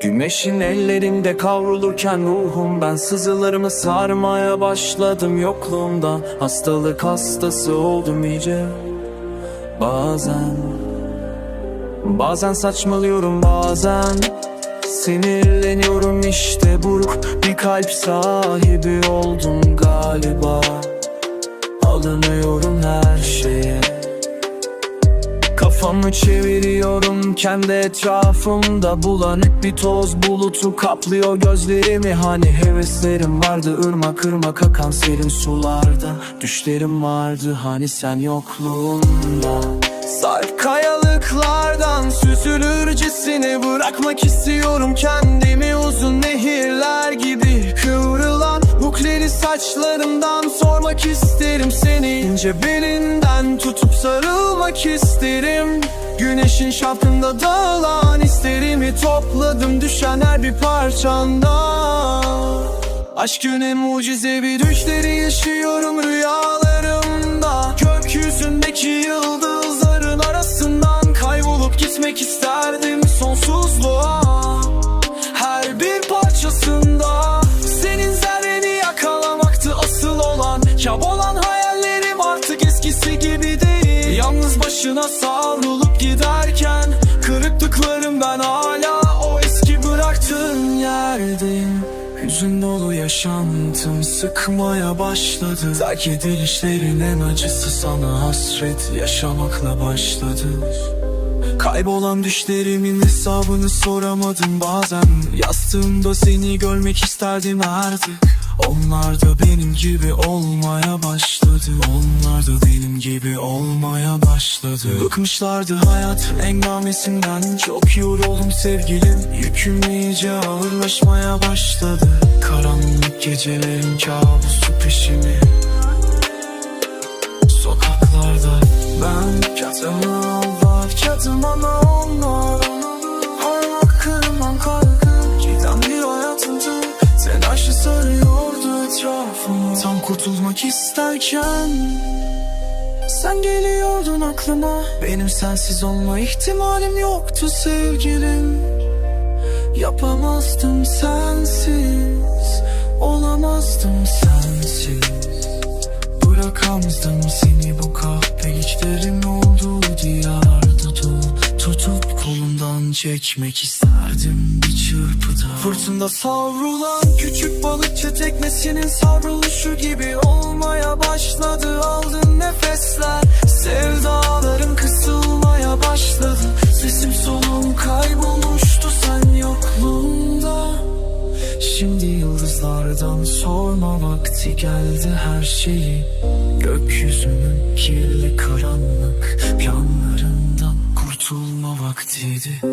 Güneşin ellerinde kavrulurken ruhum ben sızılarımı sarmaya başladım yokluğumda. Hastalık hastası oldum iyice. Bazen Bazen saçmalıyorum bazen Sinirleniyorum işte. Buruk bir kalp sahibi oldum galiba. Alınıyorum her şeye Kafamı çeviriyorum kendi etrafımda. Bulanık bir toz bulutu kaplıyor gözlerimi. Hani heveslerim vardı ırmak ırmak akan serin sularda. Düşlerim vardı hani sen yokluğunda. Sarp kayalıklardan süzülürcesine Bırakmak istiyorum. Kendimi uzun nehirler gibi Kıvrılan bukleri saçlarımdan sormak isterim seni. İnce belinden tutup sarılmak isterim. Güneşin şapkında dağılan hislerimi topladım düşen her bir parçanda Aşkın en mucizevi düşleri yaşıyorum rüyalarımda eskisi gibi değil. Yalnız başına savrulup giderken Kırıklıklarım ben hala o eski bıraktığın yerdeyim Hüzün dolu yaşantım sıkmaya başladı. Terk edilişlerin en acısı sana hasret yaşamakla başladı. Kaybolan düşlerimin hesabını soramadım bazen. Yastığımda seni görmek isterdim artık Onlar da benim gibi olmaya başladı. Onlar da benim gibi olmaya başladı. Bıkmışlardı hayat engamesinden. Çok yoruldum sevgilim. Yüküm iyice ağırlaşmaya başladı. Karanlık gecelerin kabusu peşimi Tam kurtulmak isterken Sen geliyordun aklıma. Benim sensiz olma ihtimalim yoktu sevgilim. Yapamazdım sensiz Olamazdım sensiz çekmek isterdim bir çırpıda. Fırtında savrulan küçük balıkçı teknesinin savruluşu gibi olmaya başladı. Aldın nefesler sevdalarım kısılmaya başladı. Sesim soluğum kaybolmuştu sen yokluğunda. Şimdi yıldızlardan sorma vakti geldi her şeyi. Gökyüzünün kirli karanlık planlarından kurtulma vaktiydi